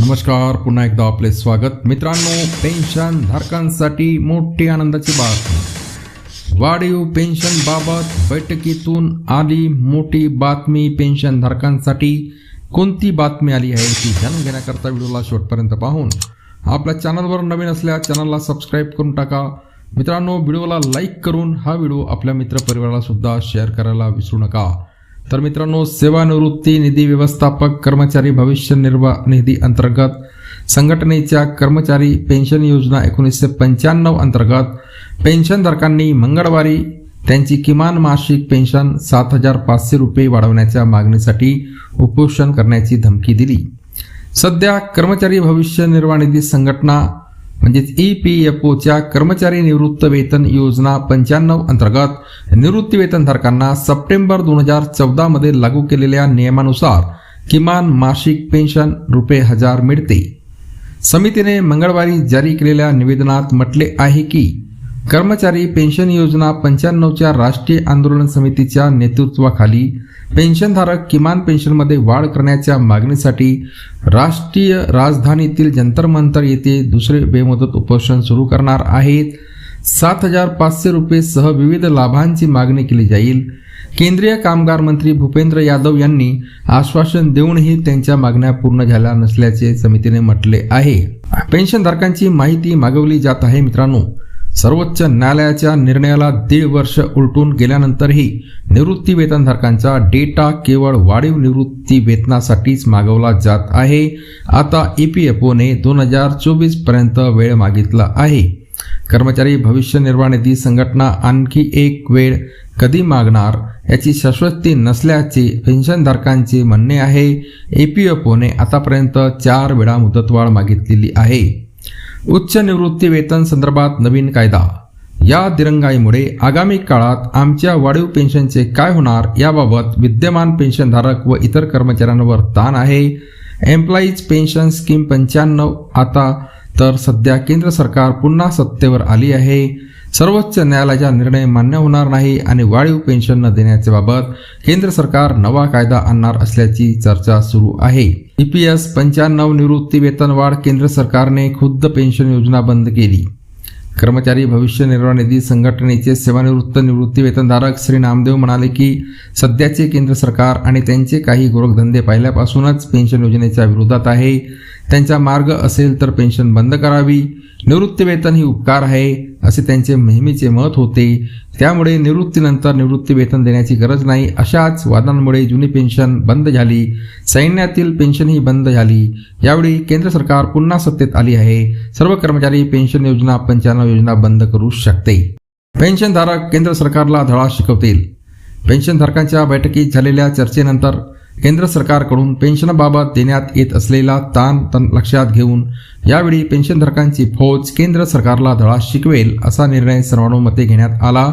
नमस्कार पुन्हा एकदा आपले स्वागत. मित्रांनो पेन्शन धारकांसाठी मोठी आनंदाची बातमी वाढीव पेन्शन बाबत बैठकीतून आली मोठी बातमी पेन्शन धारकांसाठी. कोणती बातमी आली आहे ती जाणून घेण्याकरता व्हिडिओला शेवटपर्यंत पाहून आपल्या चॅनलवर नवीन असल्या चॅनलला सबस्क्राईब करून टाका. मित्रांनो व्हिडिओला लाईक करून हा व्हिडिओ आपल्या मित्रपरिवाराला सुद्धा शेअर करायला विसरू नका. तर मित्रांनो सेवानिवृत्ती निधी व्यवस्थापक कर्मचारी भविष्य निर्वाह निधी अंतर्गत संघटनेच्या कर्मचारी पेन्शन योजना एकोणीसशे पंच्याण्णव अंतर्गत पेन्शनधारकांनी मंगळवारी त्यांची किमान मासिक पेन्शन सात हजार पाचशे रुपये वाढवण्याच्या मागणीसाठी उपोषण करण्याची धमकी दिली. सध्या कर्मचारी भविष्य निर्वाह निधी संघटना म्हणजेच ई पी एफ ओच्या कर्मचारी निवृत्त वेतन योजना पंच्याण्णव अंतर्गत निवृत्ती वेतनधारकांना सप्टेंबर दोन हजार चौदामध्ये लागू केलेल्या नियमानुसार किमान मासिक पेन्शन रुपये हजार मिळते. समितीने मंगळवारी जारी केलेल्या निवेदनात म्हटले आहे की कर्मचारी पेन्शन योजना पंच्याण्णवच्या राष्ट्रीय आंदोलन समितीच्या नेतृत्वाखाली पेन्शनधारक किमान पेन्शनमध्ये वाढ करण्याच्या मागणीसाठी राष्ट्रीय राजधानीतील जंतर मंतर येथे दुसरे बेमुदत उपोषण सुरू करणार आहेत. सात हजार पाचशे रुपये सह विविध लाभांची मागणी केली जाईल. केंद्रीय कामगार मंत्री भूपेंद्र यादव यांनी आश्वासन देऊनही त्यांच्या मागण्या पूर्ण झाल्या नसल्याचे समितीने म्हटले आहे. पेन्शनधारकांची माहिती मागवली जात आहे मित्रांनो. सर्वोच्च न्यायालयाच्या निर्णयाला दीड वर्ष उलटून गेल्यानंतरही निवृत्ती वेतनधारकांचा डेटा केवळ वाढीव निवृत्ती वेतनासाठीच मागवला जात आहे. आता ई पी एफ ओने दोन हजार चोवीसपर्यंत वेळ मागितला आहे. कर्मचारी भविष्य निर्वाह निधी संघटना आणखी एक वेळ कधी मागणार याची शाश्वती नसल्याचे पेन्शनधारकांचे म्हणणे आहे. ए पी एफ ओने आतापर्यंत चार वेळा मुदतवाढ मागितलेली आहे. उच्च निवृत्ती वेतन संदर्भात नवीन कायदा. या दिरंगाईमुळे आगामी काळात आमच्या वाढीव पेन्शनचे काय होणार याबाबत विद्यमान पेन्शनधारक व इतर कर्मचाऱ्यांवर ताण आहे. एम्प्लॉईज पेन्शन स्कीम पंच्याण्णव आता तर सध्या केंद्र सरकार पुन्हा सत्तेवर आली आहे. सर्वोच्च न्यायालयाचा निर्णय मान्य होणार नाही आणि वाढीव पेन्शन न देण्याच्या बाबत केंद्र सरकार नवा कायदा आणणार असल्याची चर्चा सुरू आहे. ईपीएस पंच्याण्णव निवृत्ती वेतन वाढ केंद्र सरकारने खुद्द पेन्शन योजना बंद केली. कर्मचारी भविष्य निर्वाह निधी संघटनेचे सेवानिवृत्त निवृत्ती वेतनधारक श्री नामदेव म्हणाले की सध्याचे केंद्र सरकार आणि त्यांचे काही गोरखधंदे पहिल्यापासूनच पेन्शन योजनेच्या विरोधात आहे. त्यांचा मार्ग असेल तर पेन्शन बंद करावी. निवृत्तीवेतन ही उपकार आहे असे त्यांचे नेहमीचे मत होते. त्यामुळे निवृत्तीनंतर निवृत्तीवेतन देण्याची गरज नाही. अशाच वादांमुळे जुनी पेन्शन बंद झाली. सैन्यातील पेन्शनही बंद झाली. यावेळी केंद्र सरकार पुन्हा सत्तेत आली आहे. सर्व कर्मचारी पेन्शन योजना पंच्याण्णव योजना बंद करू शकते. पेन्शनधारक केंद्र सरकारला धडा शिकवतील. पेन्शनधारकांच्या बैठकीत झालेल्या चर्चेनंतर केंद्र सरकारकडून पेन्शनबाबत देण्यात येत असलेला ताण तण लक्षात घेऊन यावेळी पेन्शनधारकांची फौज केंद्र सरकारला धडा शिकवेल असा निर्णय सर्वानुमते घेण्यात आला.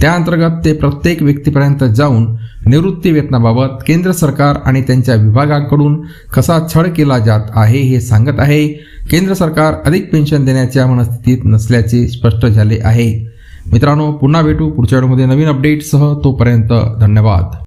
त्याअंतर्गत ते प्रत्येक व्यक्तीपर्यंत जाऊन निवृत्ती वेतनाबाबत केंद्र सरकार आणि त्यांच्या विभागाकडून कसा छळ केला जात आहे हे सांगत आहे. केंद्र सरकार अधिक पेन्शन देण्याच्या मनस्थितीत नसल्याचे स्पष्ट झाले आहे. मित्रांनो पुन्हा भेटू पुढच्या व्हिडिओमध्ये नवीन अपडेटसह तोपर्यंत धन्यवाद.